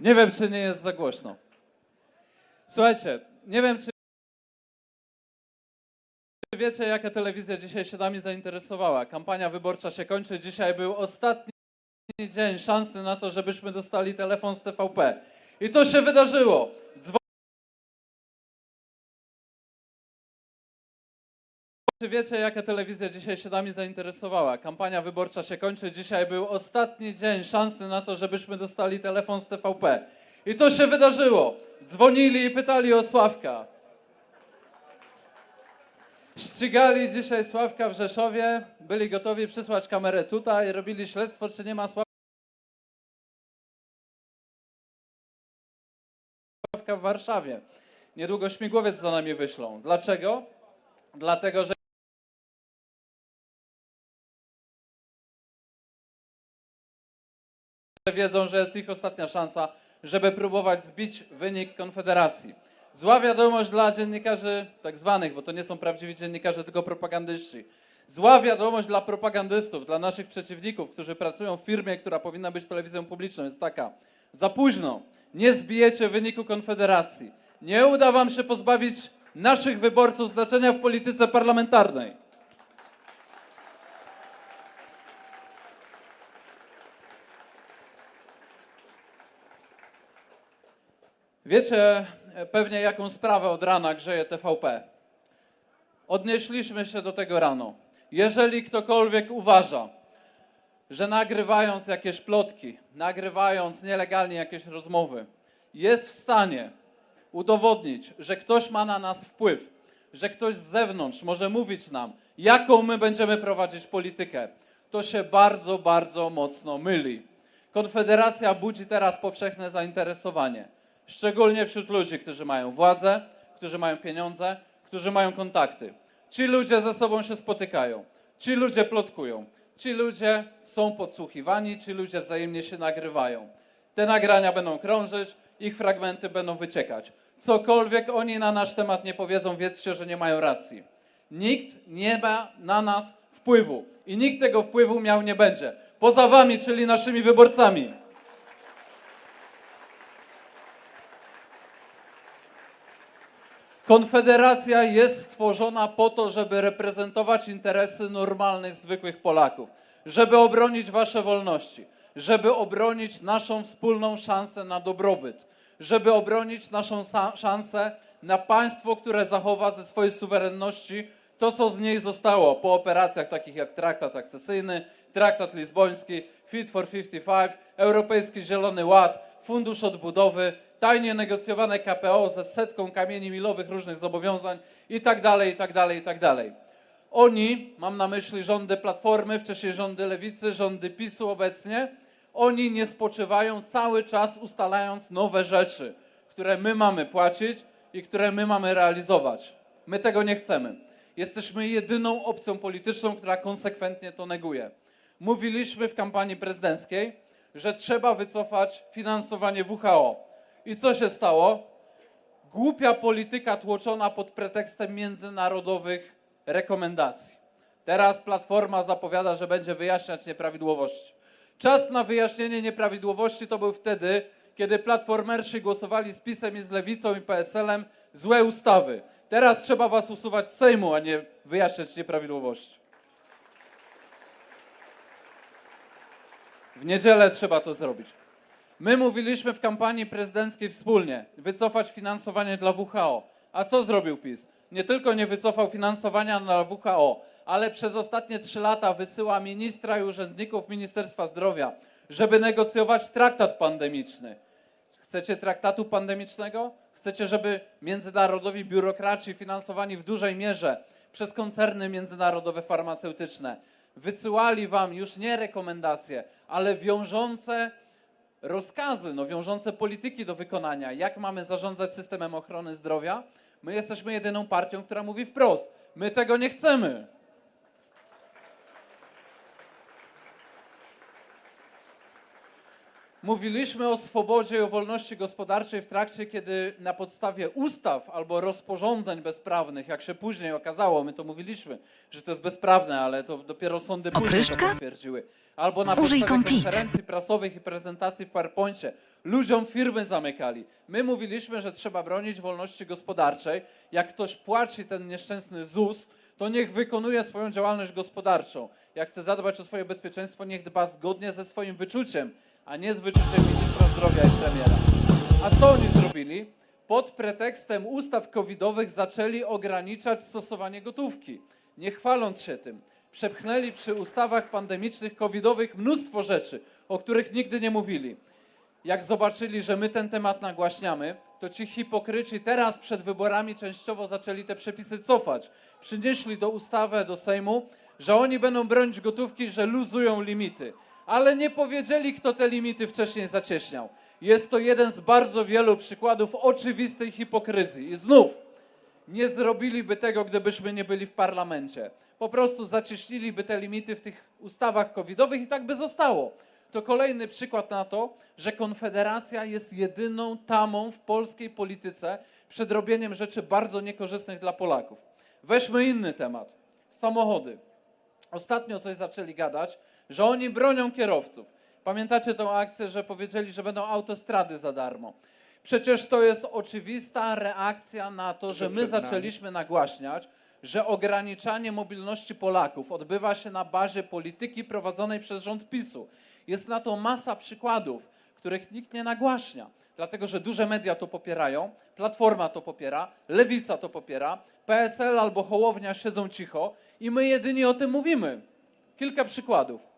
Nie wiem, czy nie jest za głośno. Słuchajcie, nie wiem, czy wiecie, jaka telewizja dzisiaj się nami zainteresowała. Kampania wyborcza się kończy. Dzisiaj był ostatni dzień szansy na to, żebyśmy dostali telefon z TVP. I to się wydarzyło. Dzwo- Czy wiecie, jaka telewizja dzisiaj się nami zainteresowała? Kampania wyborcza się kończy. Dzisiaj był ostatni dzień szansy na to, żebyśmy dostali telefon z TVP. I to się wydarzyło. Dzwonili i pytali o Sławka. Ścigali dzisiaj Sławka w Rzeszowie, byli gotowi przysłać kamerę tutaj, robili śledztwo, czy nie ma Sławka w Warszawie. Niedługo śmigłowiec za nami wyślą. Dlaczego? Dlatego, że wiedzą, że jest ich ostatnia szansa, żeby próbować zbić wynik Konfederacji. Zła wiadomość dla dziennikarzy tak zwanych, bo to nie są prawdziwi dziennikarze, tylko propagandyści. Zła wiadomość dla propagandystów, dla naszych przeciwników, którzy pracują w firmie, która powinna być telewizją publiczną, jest taka. Za późno. Nie zbijecie wyniku Konfederacji. Nie uda wam się pozbawić naszych wyborców znaczenia w polityce parlamentarnej. Wiecie e, pewnie, jaką sprawę od rana grzeje TVP. Odnieśliśmy się do tego rano. Jeżeli ktokolwiek uważa, że nagrywając jakieś plotki, nagrywając nielegalnie jakieś rozmowy, jest w stanie udowodnić, że ktoś ma na nas wpływ, że ktoś z zewnątrz może mówić nam, jaką my będziemy prowadzić politykę, to się bardzo, bardzo mocno myli. Konfederacja budzi teraz powszechne zainteresowanie, szczególnie wśród ludzi, którzy mają władzę, którzy mają pieniądze, którzy mają kontakty. Ci ludzie ze sobą się spotykają, ci ludzie plotkują, ci ludzie są podsłuchiwani, ci ludzie wzajemnie się nagrywają. Te nagrania będą krążyć, ich fragmenty będą wyciekać. Cokolwiek oni na nasz temat nie powiedzą, wiedzcie, że nie mają racji. Nikt nie ma na nas wpływu i nikt tego wpływu miał nie będzie. Poza wami, czyli naszymi wyborcami. Konfederacja jest stworzona po to, żeby reprezentować interesy normalnych, zwykłych Polaków, żeby obronić wasze wolności, żeby obronić naszą wspólną szansę na dobrobyt, żeby obronić naszą szansę na państwo, które zachowa ze swojej suwerenności to, co z niej zostało po operacjach takich jak traktat akcesyjny, traktat lizboński, Fit for 55, Europejski Zielony Ład, Fundusz Odbudowy, tajnie negocjowane KPO ze setką kamieni milowych różnych zobowiązań i tak dalej, i tak dalej, i tak dalej. Oni, mam na myśli rządy Platformy, wcześniej rządy Lewicy, rządy PiSu obecnie, oni nie spoczywają cały czas ustalając nowe rzeczy, które my mamy płacić i które my mamy realizować. My tego nie chcemy. Jesteśmy jedyną opcją polityczną, która konsekwentnie to neguje. Mówiliśmy w kampanii prezydenckiej, że trzeba wycofać finansowanie WHO. I co się stało? Głupia polityka tłoczona pod pretekstem międzynarodowych rekomendacji. Teraz Platforma zapowiada, że będzie wyjaśniać nieprawidłowości. Czas na wyjaśnienie nieprawidłowości to był wtedy, kiedy platformersi głosowali z PiSem i z Lewicą i PSL-em złe ustawy. Teraz trzeba was usuwać z Sejmu, a nie wyjaśniać nieprawidłowości. W niedzielę trzeba to zrobić. My mówiliśmy w kampanii prezydenckiej wspólnie wycofać finansowanie dla WHO. A co zrobił PiS? Nie tylko nie wycofał finansowania dla WHO, ale przez ostatnie trzy lata wysyła ministra i urzędników Ministerstwa Zdrowia, żeby negocjować traktat pandemiczny. Chcecie traktatu pandemicznego? Chcecie, żeby międzynarodowi biurokraci finansowani w dużej mierze przez koncerny międzynarodowe farmaceutyczne wysyłali wam już nie rekomendacje, ale wiążące rozkazy, no, wiążące polityki do wykonania, jak mamy zarządzać systemem ochrony zdrowia? My jesteśmy jedyną partią, która mówi wprost: my tego nie chcemy. Mówiliśmy o swobodzie i o wolności gospodarczej w trakcie, kiedy na podstawie ustaw albo rozporządzeń bezprawnych, jak się później okazało, my to mówiliśmy, że to jest bezprawne, ale to dopiero sądy później to Opryszczka? potwierdziły. Albo na Użyj podstawie kompit. konferencji prasowych i prezentacji w PowerPoincie. Ludziom firmy zamykali. My mówiliśmy, że trzeba bronić wolności gospodarczej. Jak ktoś płaci ten nieszczęsny ZUS, to niech wykonuje swoją działalność gospodarczą. Jak chce zadbać o swoje bezpieczeństwo, niech dba zgodnie ze swoim wyczuciem, a nie z ministra zdrowia i premiera. A co oni zrobili? Pod pretekstem ustaw covidowych zaczęli ograniczać stosowanie gotówki, nie chwaląc się tym. Przepchnęli przy ustawach pandemicznych covidowych mnóstwo rzeczy, o których nigdy nie mówili. Jak zobaczyli, że my ten temat nagłaśniamy, to ci hipokryci teraz przed wyborami częściowo zaczęli te przepisy cofać. Przynieśli do ustawy, do Sejmu, że oni będą bronić gotówki, że luzują limity. Ale nie powiedzieli, kto te limity wcześniej zacieśniał. Jest to jeden z bardzo wielu przykładów oczywistej hipokryzji. I znów, nie zrobiliby tego, gdybyśmy nie byli w parlamencie. Po prostu zacieśniliby te limity w tych ustawach covidowych i tak by zostało. To kolejny przykład na to, że Konfederacja jest jedyną tamą w polskiej polityce przed robieniem rzeczy bardzo niekorzystnych dla Polaków. Weźmy inny temat. Samochody. Ostatnio coś zaczęli gadać, że oni bronią kierowców. Pamiętacie tą akcję, że powiedzieli, że będą autostrady za darmo. Przecież to jest oczywista reakcja na to, że my zaczęliśmy nagłaśniać, że ograniczanie mobilności Polaków odbywa się na bazie polityki prowadzonej przez rząd PiSu. Jest na to masa przykładów, których nikt nie nagłaśnia, dlatego że duże media to popierają, Platforma to popiera, Lewica to popiera, PSL albo Hołownia siedzą cicho i my jedynie o tym mówimy. Kilka przykładów.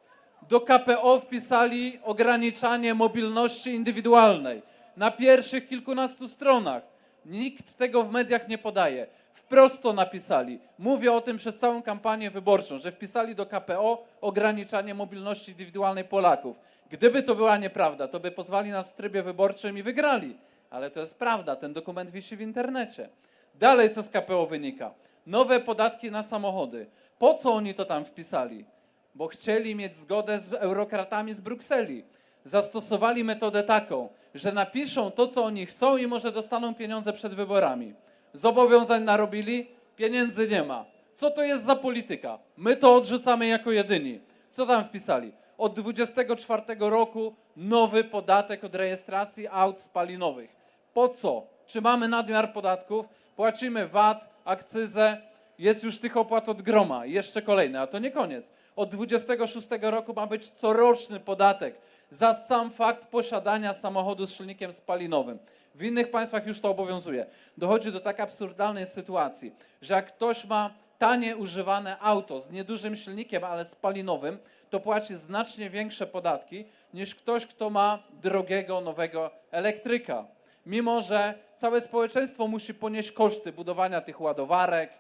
Do KPO wpisali ograniczanie mobilności indywidualnej na pierwszych kilkunastu stronach. Nikt tego w mediach nie podaje. Wprost to napisali. Mówię o tym przez całą kampanię wyborczą, że wpisali do KPO ograniczanie mobilności indywidualnej Polaków. Gdyby to była nieprawda, to by pozwali nas w trybie wyborczym i wygrali. Ale to jest prawda, ten dokument wisi w internecie. Dalej, co z KPO wynika? Nowe podatki na samochody. Po co oni to tam wpisali? Bo chcieli mieć zgodę z eurokratami z Brukseli. Zastosowali metodę taką, że napiszą to, co oni chcą i może dostaną pieniądze przed wyborami. Zobowiązań narobili, pieniędzy nie ma. Co to jest za polityka? My to odrzucamy jako jedyni. Co tam wpisali? Od 24 roku nowy podatek od rejestracji aut spalinowych. Po co? Czy mamy nadmiar podatków? Płacimy VAT, akcyzę, jest już tych opłat od groma. Jeszcze kolejne, a to nie koniec. Od 26 roku ma być coroczny podatek za sam fakt posiadania samochodu z silnikiem spalinowym. W innych państwach już to obowiązuje. Dochodzi do tak absurdalnej sytuacji, że jak ktoś ma tanie używane auto z niedużym silnikiem, ale spalinowym, to płaci znacznie większe podatki niż ktoś, kto ma drogiego, nowego elektryka. Mimo, że całe społeczeństwo musi ponieść koszty budowania tych ładowarek,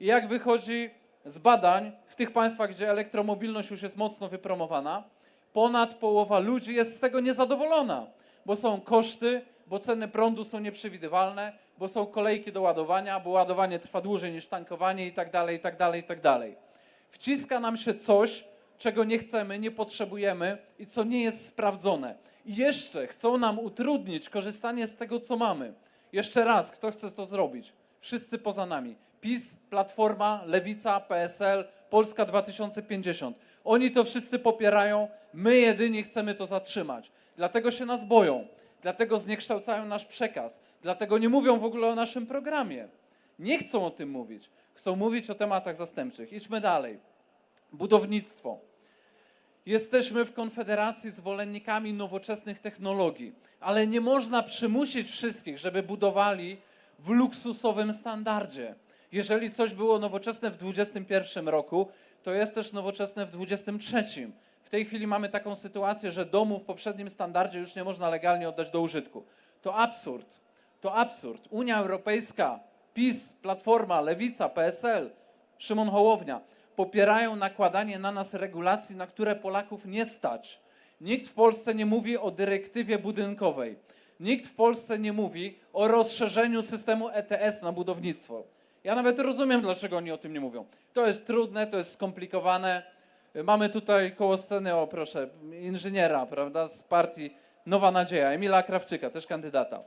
i jak wychodzi z badań w tych państwach, gdzie elektromobilność już jest mocno wypromowana, ponad połowa ludzi jest z tego niezadowolona, bo są koszty, bo ceny prądu są nieprzewidywalne, bo są kolejki do ładowania, bo ładowanie trwa dłużej niż tankowanie i tak dalej, i tak dalej, i tak dalej. Wciska nam się coś, czego nie chcemy, nie potrzebujemy i co nie jest sprawdzone. I jeszcze chcą nam utrudnić korzystanie z tego, co mamy. Jeszcze raz, kto chce to zrobić? Wszyscy poza nami. PiS, Platforma, Lewica, PSL, Polska 2050. Oni to wszyscy popierają, my jedyni chcemy to zatrzymać. Dlatego się nas boją, dlatego zniekształcają nasz przekaz, dlatego nie mówią w ogóle o naszym programie. Nie chcą o tym mówić. Chcą mówić o tematach zastępczych. Idźmy dalej. Budownictwo. Jesteśmy w Konfederacji zwolennikami nowoczesnych technologii, ale nie można przymusić wszystkich, żeby budowali w luksusowym standardzie. Jeżeli coś było nowoczesne w 2021 roku, to jest też nowoczesne w 2023. W tej chwili mamy taką sytuację, że domu w poprzednim standardzie już nie można legalnie oddać do użytku. To absurd. To absurd. Unia Europejska, PiS, Platforma, Lewica, PSL, Szymon Hołownia popierają nakładanie na nas regulacji, na które Polaków nie stać. Nikt w Polsce nie mówi o dyrektywie budynkowej. Nikt w Polsce nie mówi o rozszerzeniu systemu ETS na budownictwo. Ja nawet rozumiem, dlaczego oni o tym nie mówią. To jest trudne, to jest skomplikowane. Mamy tutaj koło sceny, o proszę, inżyniera, prawda, z partii Nowa Nadzieja, Emila Krawczyka, też kandydata.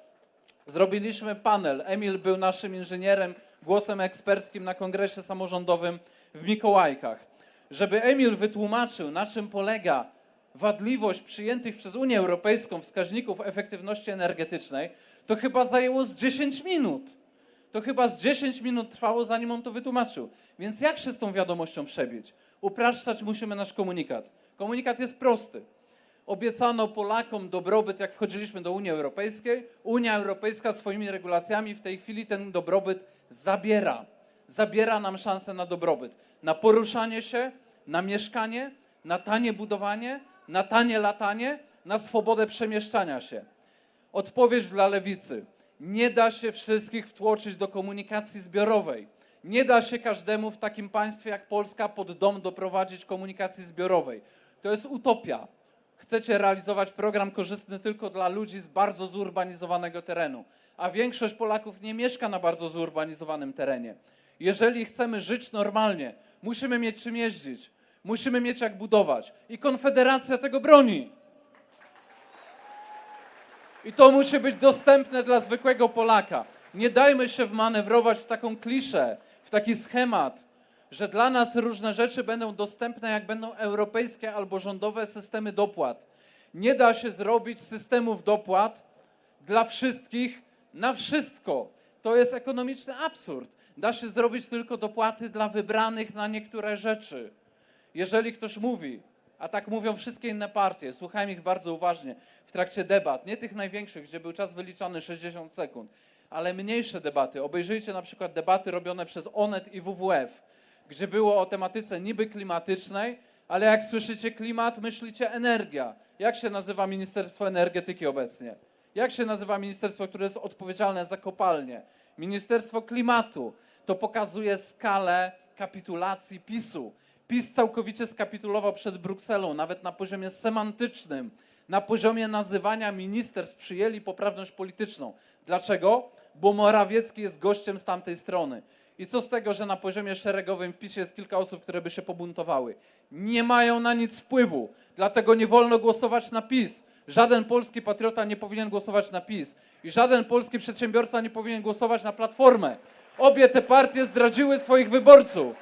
Zrobiliśmy panel. Emil był naszym inżynierem, głosem eksperckim na kongresie samorządowym w Mikołajkach. Żeby Emil wytłumaczył, na czym polega wadliwość przyjętych przez Unię Europejską wskaźników efektywności energetycznej, to chyba zajęło z 10 minut. To chyba z 10 minut trwało, zanim on to wytłumaczył. Więc jak się z tą wiadomością przebić? Upraszczać musimy nasz komunikat. Komunikat jest prosty. Obiecano Polakom dobrobyt, jak wchodziliśmy do Unii Europejskiej. Unia Europejska swoimi regulacjami w tej chwili ten dobrobyt zabiera. Zabiera nam szansę na dobrobyt, na poruszanie się, na mieszkanie, na tanie budowanie, na tanie latanie, na swobodę przemieszczania się. Odpowiedź dla lewicy. Nie da się wszystkich wtłoczyć do komunikacji zbiorowej. Nie da się każdemu w takim państwie jak Polska pod dom doprowadzić komunikacji zbiorowej. To jest utopia. Chcecie realizować program korzystny tylko dla ludzi z bardzo zurbanizowanego terenu, a większość Polaków nie mieszka na bardzo zurbanizowanym terenie. Jeżeli chcemy żyć normalnie, musimy mieć czym jeździć, musimy mieć jak budować. I Konfederacja tego broni. I to musi być dostępne dla zwykłego Polaka. Nie dajmy się wmanewrować w taką kliszę, w taki schemat, że dla nas różne rzeczy będą dostępne, jak będą europejskie albo rządowe systemy dopłat. Nie da się zrobić systemów dopłat dla wszystkich na wszystko. To jest ekonomiczny absurd. Da się zrobić tylko dopłaty dla wybranych na niektóre rzeczy. Jeżeli ktoś mówi, a tak mówią wszystkie inne partie, słuchałem ich bardzo uważnie w trakcie debat, nie tych największych, gdzie był czas wyliczany 60 sekund, ale mniejsze debaty. Obejrzyjcie na przykład debaty robione przez ONET i WWF, gdzie było o tematyce niby klimatycznej, ale jak słyszycie klimat, myślicie energia. Jak się nazywa Ministerstwo Energetyki obecnie? Jak się nazywa ministerstwo, które jest odpowiedzialne za kopalnie? Ministerstwo Klimatu. To pokazuje skalę kapitulacji PiSu. PiS całkowicie skapitulował przed Brukselą, nawet na poziomie semantycznym, na poziomie nazywania ministerstw przyjęli poprawność polityczną. Dlaczego? Bo Morawiecki jest gościem z tamtej strony. I co z tego, że na poziomie szeregowym w PiSie jest kilka osób, które by się pobuntowały? Nie mają na nic wpływu, dlatego nie wolno głosować na PiS. Żaden polski patriota nie powinien głosować na PiS i żaden polski przedsiębiorca nie powinien głosować na Platformę. Obie te partie zdradziły swoich wyborców.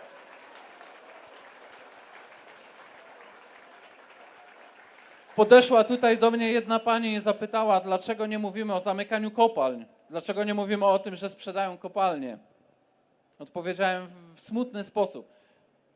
Podeszła tutaj do mnie jedna pani i zapytała, dlaczego nie mówimy o zamykaniu kopalń, dlaczego nie mówimy o tym, że sprzedają kopalnie. Odpowiedziałem w- smutny sposób.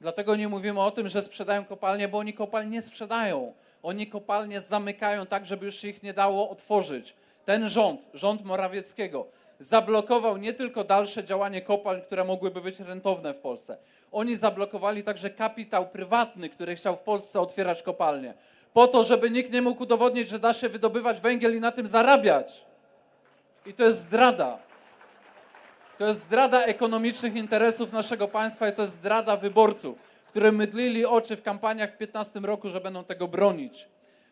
Dlatego nie mówimy o tym, że sprzedają kopalnie, bo oni kopalń nie sprzedają. Oni kopalnie zamykają tak, żeby już się ich nie dało otworzyć. Ten rząd, rząd Morawieckiego, zablokował nie tylko dalsze działanie kopalń, które mogłyby być rentowne w Polsce. Oni zablokowali także kapitał prywatny, który chciał w Polsce otwierać kopalnie. Po to, żeby nikt nie mógł udowodnić, że da się wydobywać węgiel i na tym zarabiać. I to jest zdrada. To jest zdrada ekonomicznych interesów naszego państwa i to jest zdrada wyborców, które mydlili oczy w kampaniach w 15 roku, że będą tego bronić.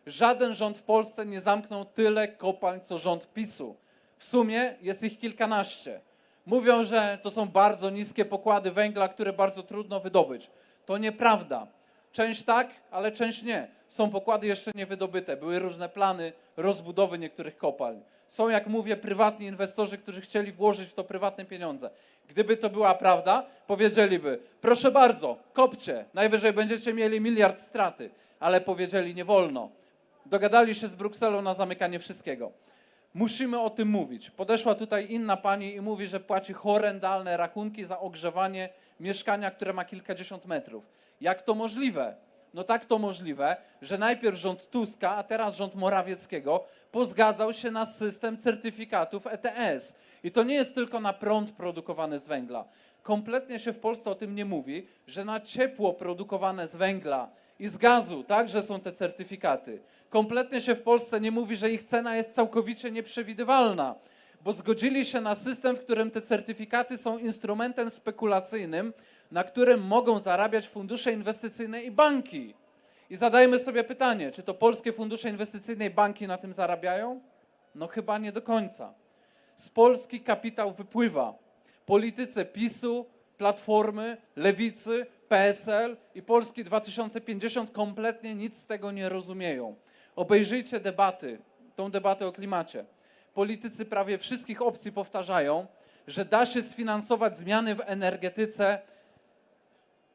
Żaden rząd w Polsce nie zamknął tyle kopalń, co rząd PiSu. W sumie jest ich kilkanaście. Mówią, że to są bardzo niskie pokłady węgla, które bardzo trudno wydobyć. To nieprawda. Część tak, ale część nie. Są pokłady jeszcze niewydobyte. Były różne plany rozbudowy niektórych kopalń. Są, jak mówię, prywatni inwestorzy, którzy chcieli włożyć w to prywatne pieniądze. Gdyby to była prawda, powiedzieliby: proszę bardzo, kopcie, najwyżej będziecie mieli miliard straty. Ale powiedzieli: nie wolno. Dogadali się z Brukselą na zamykanie wszystkiego. Musimy o tym mówić. Podeszła tutaj inna pani i mówi, że płaci horrendalne rachunki za ogrzewanie mieszkania, które ma kilkadziesiąt metrów. Jak to możliwe? No tak to możliwe, że najpierw rząd Tuska, a teraz rząd Morawieckiego pozgadzał się na system certyfikatów ETS. I to nie jest tylko na prąd produkowany z węgla. Kompletnie się w Polsce o tym nie mówi, że na ciepło produkowane z węgla i z gazu także są te certyfikaty. Kompletnie się w Polsce nie mówi, że ich cena jest całkowicie nieprzewidywalna, bo zgodzili się na system, w którym te certyfikaty są instrumentem spekulacyjnym, na którym mogą zarabiać fundusze inwestycyjne i banki. I zadajmy sobie pytanie, czy to polskie fundusze inwestycyjne i banki na tym zarabiają? No chyba nie do końca. Z Polski kapitał wypływa. Politycy PiSu, Platformy, Lewicy PSL i Polski 2050 kompletnie nic z tego nie rozumieją. Obejrzyjcie debaty, tą debatę o klimacie. Politycy prawie wszystkich opcji powtarzają, że da się sfinansować zmiany w energetyce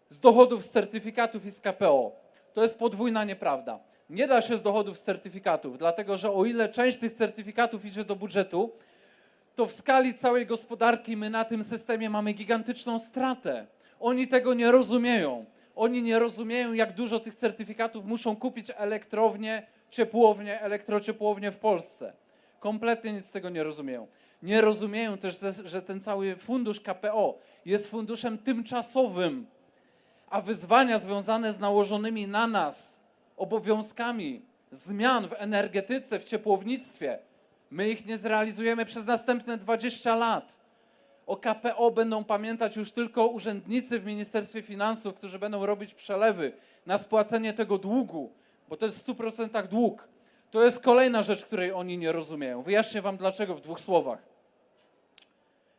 z dochodów z certyfikatów i z KPO. To jest podwójna nieprawda. Nie da się z dochodów z certyfikatów, dlatego że o ile część tych certyfikatów idzie do budżetu, to w skali całej gospodarki my na tym systemie mamy gigantyczną stratę. Oni tego nie rozumieją. Oni nie rozumieją, jak dużo tych certyfikatów muszą kupić elektrownie, ciepłownie, elektrociepłownie w Polsce. Kompletnie nic z tego nie rozumieją. Nie rozumieją też, że- ten cały fundusz KPO jest funduszem tymczasowym, a wyzwania związane z nałożonymi na nas obowiązkami zmian w energetyce, w ciepłownictwie, my ich nie zrealizujemy przez następne 20 lat. O KPO będą pamiętać już tylko urzędnicy w Ministerstwie Finansów, którzy będą robić przelewy na spłacenie tego długu, bo to jest w 100% dług. To jest kolejna rzecz, której oni nie rozumieją. Wyjaśnię Wam dlaczego w dwóch słowach.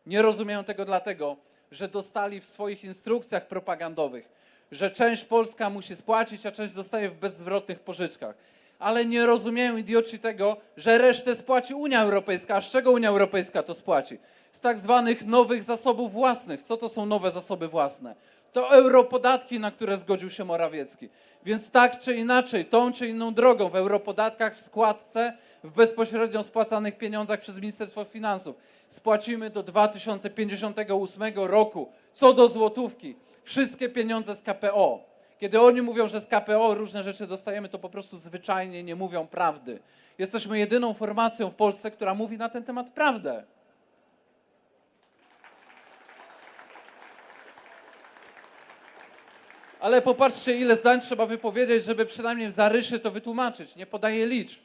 Nie rozumieją tego dlatego, że dostali w swoich instrukcjach propagandowych, że część Polska musi spłacić, a część zostaje w bezzwrotnych pożyczkach. Ale nie rozumieją idioci tego, że resztę spłaci Unia Europejska. A z czego Unia Europejska to spłaci? Z tak zwanych nowych zasobów własnych. Co to są nowe zasoby własne? To europodatki, na które zgodził się Morawiecki. Więc tak czy inaczej, tą czy inną drogą w europodatkach, w składce, w bezpośrednio spłacanych pieniądzach przez Ministerstwo Finansów spłacimy do 2058 roku, co do złotówki, wszystkie pieniądze z KPO. Kiedy oni mówią, że z KPO różne rzeczy dostajemy, to po prostu zwyczajnie nie mówią prawdy. Jesteśmy jedyną formacją w Polsce, która mówi na ten temat prawdę. Ale popatrzcie, ile zdań trzeba wypowiedzieć, żeby przynajmniej w zarysie to wytłumaczyć. Nie podaję liczb.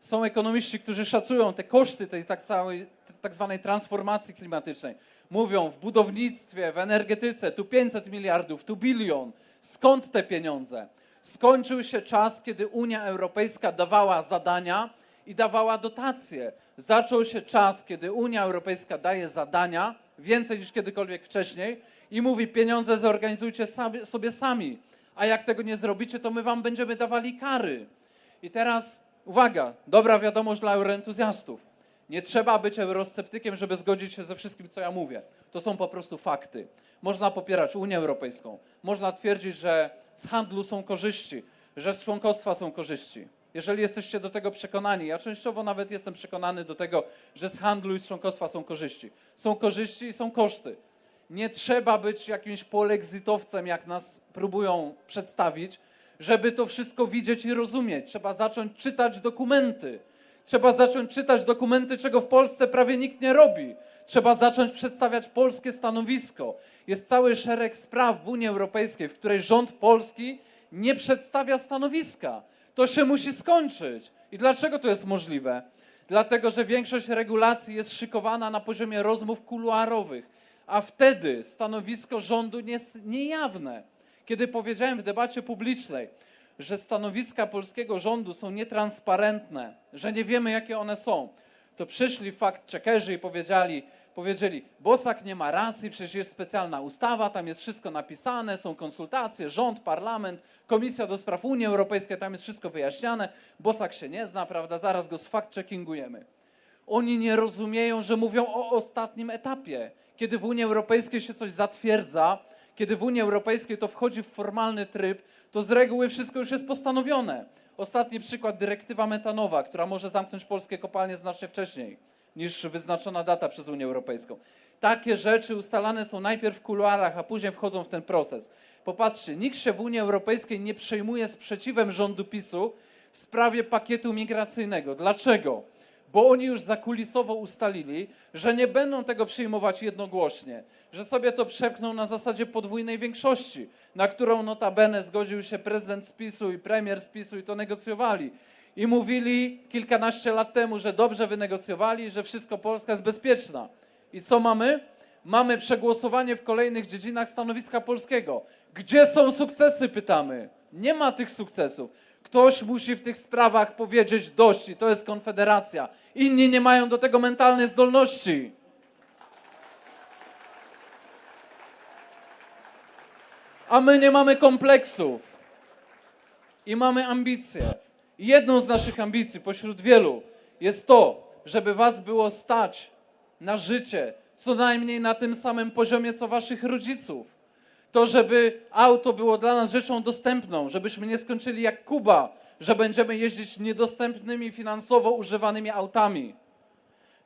Są ekonomiści, którzy szacują te koszty tej tak, całej, tak zwanej transformacji klimatycznej. Mówią w budownictwie, w energetyce, tu 500 miliardów, tu bilion. Skąd te pieniądze? Skończył się czas, kiedy Unia Europejska dawała zadania i dawała dotacje. Zaczął się czas, kiedy Unia Europejska daje zadania, więcej niż kiedykolwiek wcześniej, i mówi: pieniądze zorganizujcie sobie sami, a jak tego nie zrobicie, to my wam będziemy dawali kary. I teraz uwaga, dobra wiadomość dla euroentuzjastów. Nie trzeba być eurosceptykiem, żeby zgodzić się ze wszystkim, co ja mówię. To są po prostu fakty. Można popierać Unię Europejską, można twierdzić, że z handlu są korzyści, że z członkostwa są korzyści. Jeżeli jesteście do tego przekonani, ja częściowo nawet jestem przekonany do tego, że z handlu i z członkostwa są korzyści. Są korzyści i są koszty. Nie trzeba być jakimś polexitowcem, jak nas próbują przedstawić, żeby to wszystko widzieć i rozumieć. Trzeba zacząć czytać dokumenty. Trzeba zacząć czytać dokumenty, czego w Polsce prawie nikt nie robi. Trzeba zacząć przedstawiać polskie stanowisko. Jest cały szereg spraw w Unii Europejskiej, w której rząd polski nie przedstawia stanowiska. To się musi skończyć. I dlaczego to jest możliwe? Dlatego, że większość regulacji jest szykowana na poziomie rozmów kuluarowych, a wtedy stanowisko rządu jest niejawne. Kiedy powiedziałem w debacie publicznej, że stanowiska polskiego rządu są nietransparentne, że nie wiemy, jakie one są, to przyszli fact-checkerzy i powiedzieli, powiedzieli, Bosak nie ma racji, przecież jest specjalna ustawa, tam jest wszystko napisane, są konsultacje, rząd, parlament, Komisja do Spraw Unii Europejskiej, tam jest wszystko wyjaśniane, Bosak się nie zna, prawda, zaraz go sfact-checkingujemy. Oni nie rozumieją, że mówią o ostatnim etapie. Kiedy w Unii Europejskiej się coś zatwierdza, kiedy w Unii Europejskiej to wchodzi w formalny tryb, to z reguły wszystko już jest postanowione. Ostatni przykład, dyrektywa metanowa, która może zamknąć polskie kopalnie znacznie wcześniej niż wyznaczona data przez Unię Europejską. Takie rzeczy ustalane są najpierw w kuluarach, a później wchodzą w ten proces. Popatrzcie, nikt się w Unii Europejskiej nie przejmuje sprzeciwem rządu PiSu w sprawie pakietu migracyjnego. Dlaczego? Bo oni już zakulisowo ustalili, że nie będą tego przyjmować jednogłośnie, że sobie to przepchną na zasadzie podwójnej większości, na którą notabene zgodził się prezydent z PiSu i premier z PiSu i to negocjowali. I mówili kilkanaście lat temu, że dobrze wynegocjowali, że wszystko Polska jest bezpieczna. I co mamy? Mamy przegłosowanie w kolejnych dziedzinach stanowiska polskiego. Gdzie są sukcesy, pytamy. Nie ma tych sukcesów. Ktoś musi w tych sprawach powiedzieć dość i to jest Konfederacja. Inni nie mają do tego mentalnej zdolności. A my nie mamy kompleksów. I mamy ambicje. Jedną z naszych ambicji pośród wielu jest to, żeby was było stać na życie co najmniej na tym samym poziomie co waszych rodziców. To, żeby auto było dla nas rzeczą dostępną, żebyśmy nie skończyli jak Kuba, że będziemy jeździć niedostępnymi finansowo używanymi autami.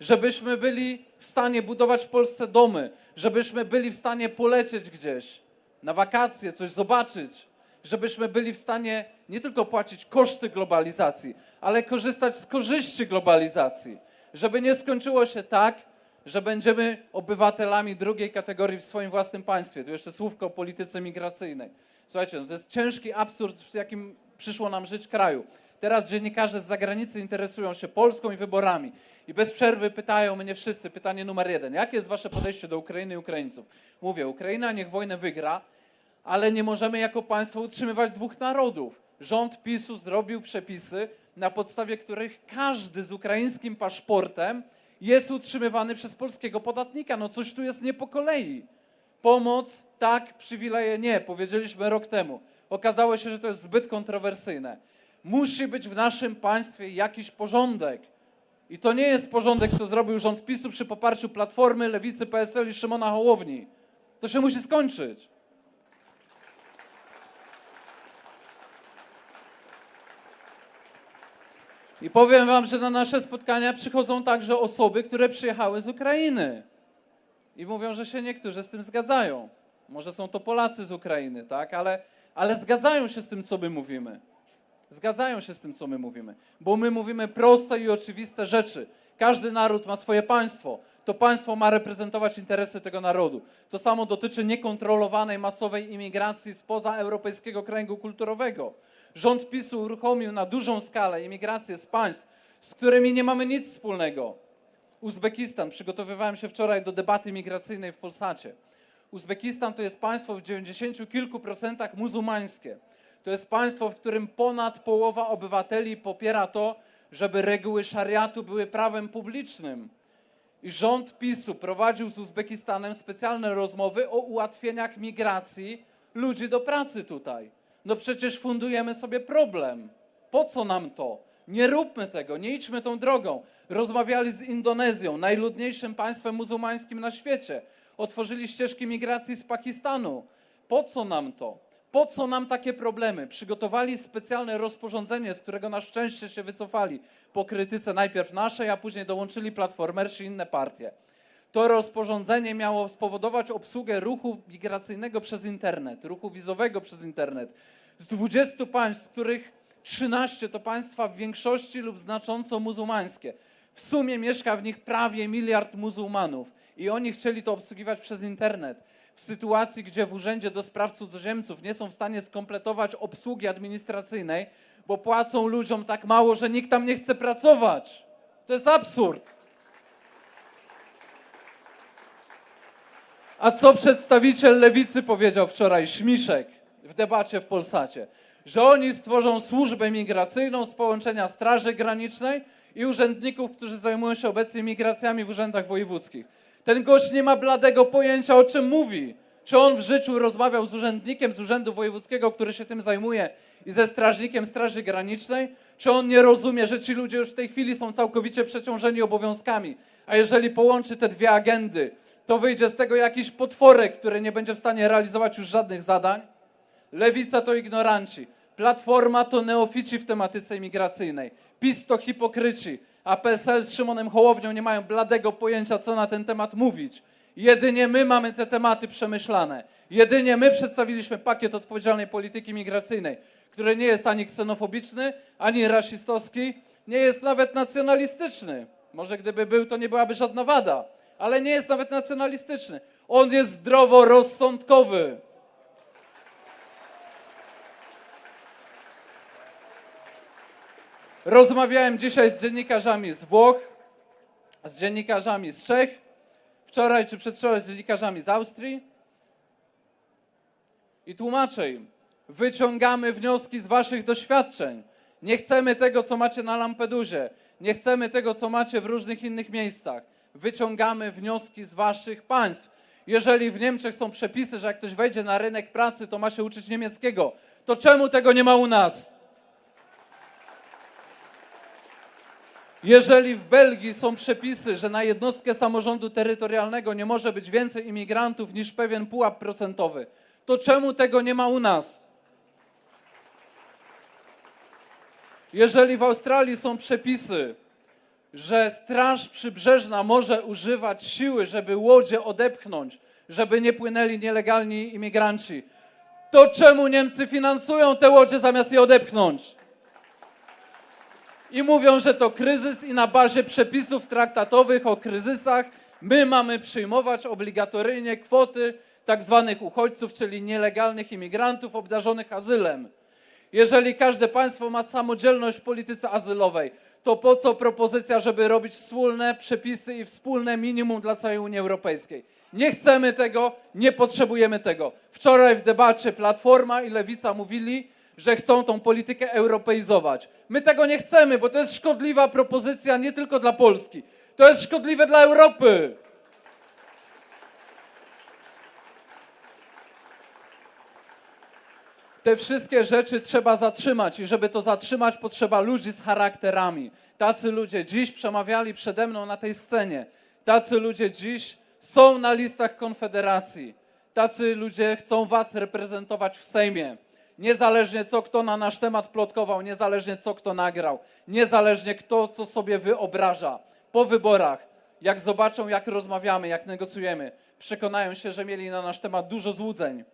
Żebyśmy byli w stanie budować w Polsce domy, żebyśmy byli w stanie polecieć gdzieś na wakacje, coś zobaczyć, żebyśmy byli w stanie nie tylko płacić koszty globalizacji, ale korzystać z korzyści globalizacji. Żeby nie skończyło się tak, że będziemy obywatelami drugiej kategorii w swoim własnym państwie. Tu jeszcze słówko o polityce migracyjnej. Słuchajcie, no to jest ciężki absurd, w jakim przyszło nam żyć kraju. Teraz dziennikarze z zagranicy interesują się Polską i wyborami. I bez przerwy pytają mnie wszyscy, pytanie numer jeden. Jakie jest wasze podejście do Ukrainy i Ukraińców? Mówię, Ukraina niech wojnę wygra, ale nie możemy jako państwo utrzymywać dwóch narodów. Rząd PiSu zrobił przepisy, na podstawie których każdy z ukraińskim paszportem jest utrzymywany przez polskiego podatnika. No coś tu jest nie po kolei. Pomoc tak, przywileje nie. Powiedzieliśmy rok temu. Okazało się, że to jest zbyt kontrowersyjne. Musi być w naszym państwie jakiś porządek. I to nie jest porządek, co zrobił rząd PiSu przy poparciu Platformy, Lewicy, PSL i Szymona Hołowni. To się musi skończyć. I powiem wam, że na nasze spotkania przychodzą także osoby, które przyjechały z Ukrainy. I mówią, że się niektórzy z tym zgadzają. Może są to Polacy z Ukrainy, tak? Ale, ale zgadzają się z tym, co my mówimy. Zgadzają się z tym, co my mówimy. Bo my mówimy proste i oczywiste rzeczy. Każdy naród ma swoje państwo. To państwo ma reprezentować interesy tego narodu. To samo dotyczy niekontrolowanej masowej imigracji spoza europejskiego kręgu kulturowego. Rząd PiSu uruchomił na dużą skalę imigrację z państw, z którymi nie mamy nic wspólnego. Uzbekistan. Przygotowywałem się wczoraj do debaty migracyjnej w Polsacie. Uzbekistan to jest państwo w 90 kilku procentach muzułmańskie. To jest państwo, w którym ponad połowa obywateli popiera to, żeby reguły szariatu były prawem publicznym. I rząd PiSu prowadził z Uzbekistanem specjalne rozmowy o ułatwieniach migracji ludzi do pracy tutaj. No przecież fundujemy sobie problem. Po co nam to? Nie róbmy tego, nie idźmy tą drogą. Rozmawiali z Indonezją, najludniejszym państwem muzułmańskim na świecie. Otworzyli ścieżki migracji z Pakistanu. Po co nam to? Po co nam takie problemy? Przygotowali specjalne rozporządzenie, z którego na szczęście się wycofali po krytyce najpierw naszej, a później dołączyli platformersi i inne partie. To rozporządzenie miało spowodować obsługę ruchu migracyjnego przez internet, ruchu wizowego przez internet. Z 20 państw, z których 13 to państwa w większości lub znacząco muzułmańskie. W sumie mieszka w nich prawie miliard muzułmanów i oni chcieli to obsługiwać przez internet. W sytuacji, gdzie w Urzędzie do Spraw Cudzoziemców nie są w stanie skompletować obsługi administracyjnej, bo płacą ludziom tak mało, że nikt tam nie chce pracować. To jest absurd. A co przedstawiciel lewicy powiedział wczoraj, Śmiszek, w debacie w Polsacie? Że oni stworzą służbę migracyjną z połączenia Straży Granicznej i urzędników, którzy zajmują się obecnie migracjami w urzędach wojewódzkich. Ten gość nie ma bladego pojęcia, o czym mówi. Czy on w życiu rozmawiał z urzędnikiem z Urzędu Wojewódzkiego, który się tym zajmuje, i ze strażnikiem Straży Granicznej? Czy on nie rozumie, że ci ludzie już w tej chwili są całkowicie przeciążeni obowiązkami? A jeżeli połączy te dwie agendy, to wyjdzie z tego jakiś potworek, który nie będzie w stanie realizować już żadnych zadań? Lewica to ignoranci. Platforma to neofici w tematyce imigracyjnej. PiS to hipokryci, a PSL z Szymonem Hołownią nie mają bladego pojęcia, co na ten temat mówić. Jedynie my mamy te tematy przemyślane. Jedynie my przedstawiliśmy pakiet odpowiedzialnej polityki migracyjnej, który nie jest ani ksenofobiczny, ani rasistowski, nie jest nawet nacjonalistyczny. Może gdyby był, to nie byłaby żadna wada, ale nie jest nawet nacjonalistyczny. On jest zdroworozsądkowy. Rozmawiałem dzisiaj z dziennikarzami z Włoch, z dziennikarzami z Czech, wczoraj czy przedwczoraj z dziennikarzami z Austrii i tłumaczę im, wyciągamy wnioski z waszych doświadczeń. Nie chcemy tego, co macie na Lampedusie, nie chcemy tego, co macie w różnych innych miejscach. Wyciągamy wnioski z waszych państw. Jeżeli w Niemczech są przepisy, że jak ktoś wejdzie na rynek pracy, to ma się uczyć niemieckiego, to czemu tego nie ma u nas? Jeżeli w Belgii są przepisy, że na jednostkę samorządu terytorialnego nie może być więcej imigrantów niż pewien pułap procentowy, to czemu tego nie ma u nas? Jeżeli w Australii są przepisy, że Straż Przybrzeżna może używać siły, żeby łodzie odepchnąć, żeby nie płynęli nielegalni imigranci, to czemu Niemcy finansują te łodzie zamiast je odepchnąć? I mówią, że to kryzys i na bazie przepisów traktatowych o kryzysach my mamy przyjmować obligatoryjnie kwoty tak zwanych uchodźców, czyli nielegalnych imigrantów obdarzonych azylem. Jeżeli każde państwo ma samodzielność w polityce azylowej, to po co propozycja, żeby robić wspólne przepisy i wspólne minimum dla całej Unii Europejskiej? Nie chcemy tego, nie potrzebujemy tego. Wczoraj w debacie Platforma i Lewica mówili, że chcą tą politykę europeizować. My tego nie chcemy, bo to jest szkodliwa propozycja nie tylko dla Polski. To jest szkodliwe dla Europy. Te wszystkie rzeczy trzeba zatrzymać i żeby to zatrzymać, potrzeba ludzi z charakterami. Tacy ludzie dziś przemawiali przede mną na tej scenie. Tacy ludzie dziś są na listach Konfederacji. Tacy ludzie chcą was reprezentować w Sejmie. Niezależnie co kto na nasz temat plotkował, niezależnie co kto nagrał, niezależnie kto co sobie wyobraża. Po wyborach, jak zobaczą, jak rozmawiamy, jak negocjujemy, przekonają się, że mieli na nasz temat dużo złudzeń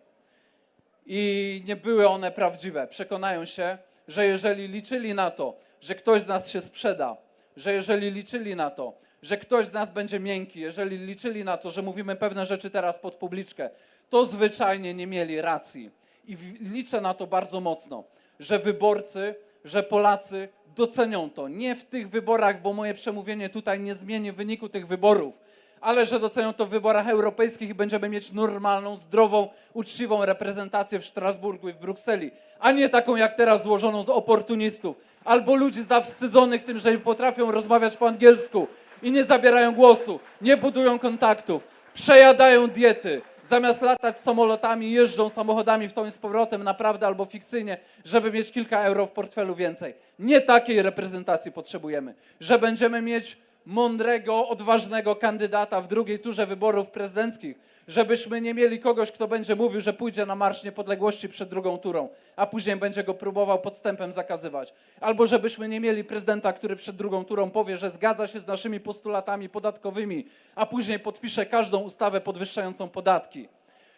i nie były one prawdziwe. Przekonają się, że jeżeli liczyli na to, że ktoś z nas się sprzeda, że jeżeli liczyli na to, że ktoś z nas będzie miękki, jeżeli liczyli na to, że mówimy pewne rzeczy teraz pod publiczkę, to zwyczajnie nie mieli racji. I liczę na to bardzo mocno, że wyborcy, że Polacy docenią to. Nie w tych wyborach, bo moje przemówienie tutaj nie zmieni wyniku tych wyborów, ale że docenią to w wyborach europejskich i będziemy mieć normalną, zdrową, uczciwą reprezentację w Strasburgu i w Brukseli, a nie taką jak teraz złożoną z oportunistów. Albo ludzi zawstydzonych tym, że nie potrafią rozmawiać po angielsku i nie zabierają głosu, nie budują kontaktów, przejadają diety, zamiast latać samolotami, jeżdżą samochodami w tą i z powrotem, naprawdę albo fikcyjnie, żeby mieć kilka euro w portfelu więcej. Nie takiej reprezentacji potrzebujemy, że będziemy mieć mądrego, odważnego kandydata w drugiej turze wyborów prezydenckich, żebyśmy nie mieli kogoś, kto będzie mówił, że pójdzie na Marsz Niepodległości przed drugą turą, a później będzie go próbował podstępem zakazywać. Albo żebyśmy nie mieli prezydenta, który przed drugą turą powie, że zgadza się z naszymi postulatami podatkowymi, a później podpisze każdą ustawę podwyższającą podatki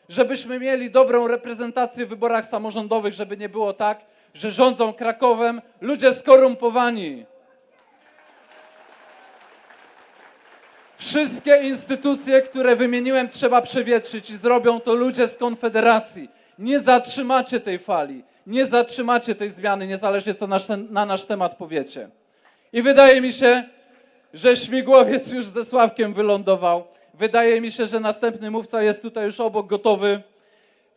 żebyśmy mieli dobrą reprezentację w wyborach samorządowych, żeby nie było tak, że rządzą Krakowem ludzie skorumpowani. Wszystkie instytucje, które wymieniłem, trzeba przewietrzyć i zrobią to ludzie z Konfederacji. Nie zatrzymacie tej fali, nie zatrzymacie tej zmiany, niezależnie co nasz, na nasz temat powiecie. I wydaje mi się, że śmigłowiec już ze Sławkiem wylądował. Wydaje mi się, że następny mówca jest tutaj już obok, gotowy.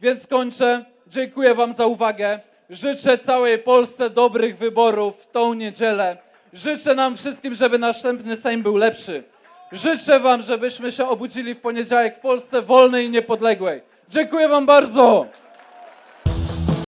Więc kończę. Dziękuję Wam za uwagę. Życzę całej Polsce dobrych wyborów w tą niedzielę. Życzę nam wszystkim, żeby następny Sejm był lepszy. Życzę Wam, żebyśmy się obudzili w poniedziałek w Polsce wolnej i niepodległej. Dziękuję Wam bardzo.